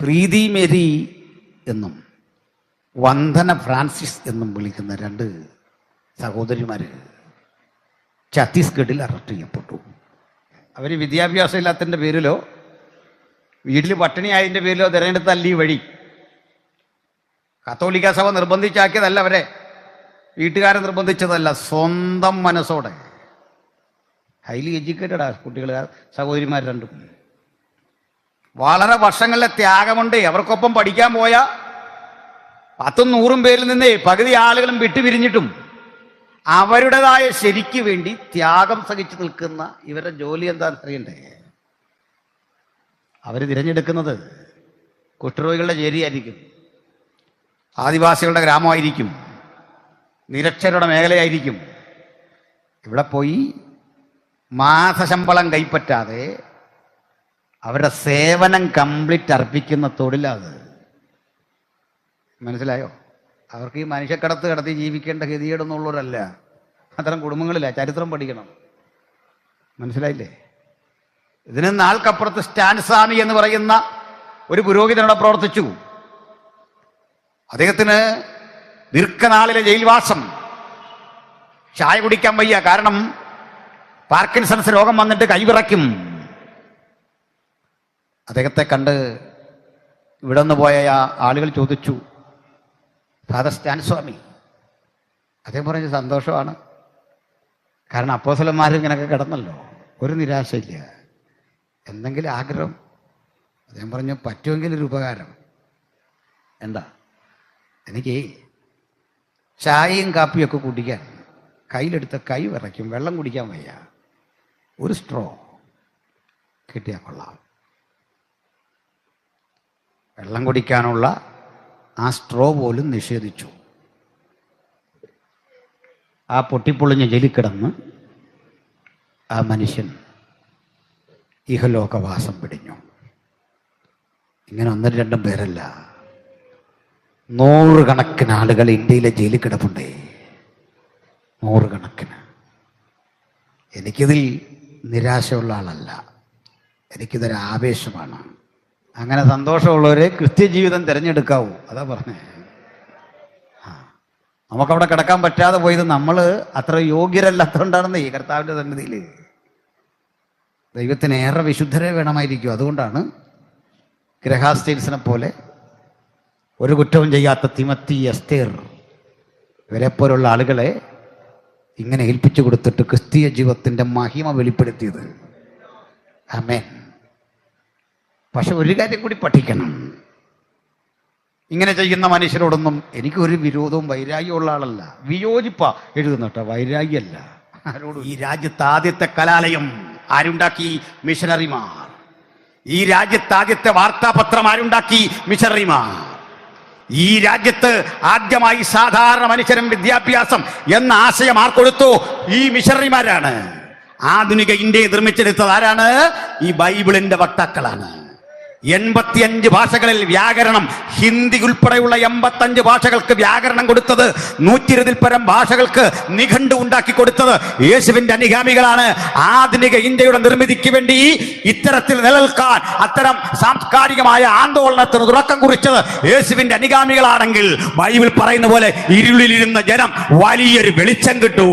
പ്രീതി Mary എന്നും Vandana Francis എന്നും വിളിക്കുന്ന രണ്ട് സഹോദരിമാര് ഛത്തീസ്ഗഡിൽ അറസ്റ്റ് ചെയ്യപ്പെട്ടു. അവർ വിദ്യാഭ്യാസം ഇല്ലാത്തതിന്റെ പേരിലോ വീട്ടിൽ പട്ടിണിയായതിന്റെ പേരിലോ തിരഞ്ഞെടുത്തല്ല ഈ വഴി കത്തോലിക്ക സഭ നിർബന്ധിച്ചാക്കിയതല്ല അവരെ വീട്ടുകാരെ നിർബന്ധിച്ചതല്ല സ്വന്തം മനസ്സോടെ. ഹൈലി എഡ്യൂക്കേറ്റഡാ കുട്ടികൾ സഹോദരിമാർ രണ്ടും. വളരെ വർഷങ്ങളിലെ ത്യാഗമുണ്ട്. അവർക്കൊപ്പം പഠിക്കാൻ പോയ പത്തും നൂറും പേരിൽ നിന്നേ പകുതി ആളുകളും വിട്ടുപിരിഞ്ഞിട്ടും അവരുടേതായ ശരിക്ക് വേണ്ടി ത്യാഗം സഹിച്ചു നിൽക്കുന്ന ഇവരുടെ ജോലി എന്താണെന്ന് അറിയണ്ടേ? അവർ തിരഞ്ഞെടുക്കുന്നത് കുഷ്ഠരോഗികളുടെ ചേരിയായിരിക്കും. ആദിവാസികളുടെ ഗ്രാമമായിരിക്കും. നിരക്ഷരുടെ മേഖലയായിരിക്കും. ഇവിടെ പോയി മാസശമ്പളം കൈപ്പറ്റാതെ അവരുടെ സേവനം കംപ്ലീറ്റ് അർപ്പിക്കുന്ന തൊഴിലത്. മനസ്സിലായോ? അവർക്ക് ഈ മനുഷ്യക്കടത്ത് കടത്തി ജീവിക്കേണ്ട ഗതികേടെന്നുള്ളവരല്ല. അത്തരം കുടുംബങ്ങളില്ല ചരിത്രം പഠിക്കണം. മനസ്സിലായില്ലേ? ഇതിന് നാൾക്കപ്പുറത്ത് സ്റ്റാൻ സ്വാമി എന്ന് പറയുന്ന ഒരു പുരോഹിതനോടെ പ്രവർത്തിച്ചു. അദ്ദേഹത്തിന് ദീർഘനാളിലെ ജയിൽവാസം. ചായ കുടിക്കാൻ വയ്യ. കാരണം പാർക്കിൻസൺസ് രോഗം വന്നിട്ട് കൈവിറയ്ക്കും. അദ്ദേഹത്തെ കണ്ട് ഇവിടെ നിന്ന് പോയ ആ ആളുകൾ ചോദിച്ചു ഫാദർ സ്റ്റാൻ സ്വാമി അദ്ദേഹം പറഞ്ഞ സന്തോഷമാണ്. കാരണം അപ്പോസലന്മാരും ഇങ്ങനെയൊക്കെ കിടന്നല്ലോ. ഒരു നിരാശയില്ല. എന്തെങ്കിലും ആഗ്രഹം? അദ്ദേഹം പറഞ്ഞു പറ്റുമെങ്കിൽ ഒരു ഉപകാരം. എന്താ? എനിക്ക് ചായയും കാപ്പിയൊക്കെ കുടിക്കാൻ കയ്യിലെടുത്ത കൈ വിറയ്ക്കും വെള്ളം കുടിക്കാൻ വയ്യ. ഒരു സ്ട്രോ കിട്ടിയാൽ കൊള്ളാം. വെള്ളം കുടിക്കാനുള്ള ആ സ്ട്രോ പോലും നിഷേധിച്ചു. ആ പൊട്ടിപ്പൊളിഞ്ഞ ജലിക്കിടന്ന് കിടന്ന് ആ മനുഷ്യൻ ഇഹലോകവാസം പിടിഞ്ഞു. ഇങ്ങനെ ഒന്നും രണ്ടും പേരല്ല. നൂറുകണക്കിന് ആളുകൾ ഇന്ത്യയിലെ ജയിലിൽ കിടപ്പുണ്ടേ. നൂറുകണക്കിന്. എനിക്കിതിൽ നിരാശയുള്ള ആളല്ല. എനിക്കിതൊരു ആവേശമാണ്. അങ്ങനെ സന്തോഷമുള്ളവരെ ക്രിസ്ത്യ ജീവിതം തിരഞ്ഞെടുക്കാവൂ. അതാ പറഞ്ഞേ. നമുക്കവിടെ കിടക്കാൻ പറ്റാതെ പോയത് നമ്മൾ അത്ര യോഗ്യരല്ലാത്തതുകൊണ്ടാണെന്ന് ഈ കർത്താവിന്റെ സന്നിധിയിൽ ദൈവത്തിന് ഏറെ വിശുദ്ധരെ വേണമായിരിക്കും. അതുകൊണ്ടാണ് ഗ്രഹാസ്റ്റൈൽസിനെ പോലെ ഒരു കുറ്റവും ചെയ്യാത്ത തിമത്തി എസ്തേർ ഇവരെപ്പോലുള്ള ആളുകളെ ഇങ്ങനെ ഏൽപ്പിച്ചു കൊടുത്തിട്ട് ക്രിസ്തീയ ജീവിതത്തിന്റെ മഹിമ വെളിപ്പെടുത്തിയത്. ആമേൻ. പക്ഷെ ഒരു കാര്യം കൂടി പഠിക്കണം. ഇങ്ങനെ ചെയ്യുന്ന മനുഷ്യരോടൊന്നും എനിക്കൊരു വിരോധവും വൈരാഗ്യമുള്ള ആളല്ല. വിയോജിപ്പ എഴുതുന്ന വൈരാഗ്യല്ല. ആരോടും ഈ രാജ്യത്ത് ആദ്യത്തെ കലാലയം ആരുണ്ടാക്കി? മിഷനറിമാർ. ഈ രാജ്യത്ത് ആദ്യത്തെ വാർത്താപത്രം ആരുണ്ടാക്കി? മിഷനറിമാർ. ഈ രാജ്യത്ത് ആദ്യമായി സാധാരണ മനുഷ്യരും വിദ്യാഭ്യാസം എന്ന ആശയം ആർക്കൊടുത്തു? ഈ മിഷണറിമാരാണ് ആധുനിക ഇന്ത്യയെ നിർമ്മിച്ചെടുത്തത് ആരാണ്? ഈ ബൈബിളിന്റെ വക്താക്കളാണ്. എൺപത്തിയഞ്ച് ഭാഷകളിൽ വ്യാകരണം. ഹിന്ദി ഉൾപ്പെടെയുള്ള എൺപത്തഞ്ച് ഭാഷകൾക്ക് വ്യാകരണം കൊടുത്തത് നൂറ്റി ഇരുപതിൽ പരം ഭാഷകൾക്ക് നിഘണ്ടു ഉണ്ടാക്കി കൊടുത്തത് യേശുവിന്റെ അനുഗാമികളാണ്. ആധുനിക ഇന്ത്യയുടെ നിർമ്മിതിക്ക് വേണ്ടി ഇത്തരത്തിൽ നിലനിൽക്കാൻ അത്തരം സാംസ്കാരികമായ ആന്തോളനത്തിന് തുടക്കം കുറിച്ചത് യേശുവിന്റെ അനുഗാമികളാണെങ്കിൽ ബൈബിൾ പറയുന്ന പോലെ ഇരുളിലിരുന്ന ജനം വലിയൊരു വെളിച്ചം കിട്ടൂ.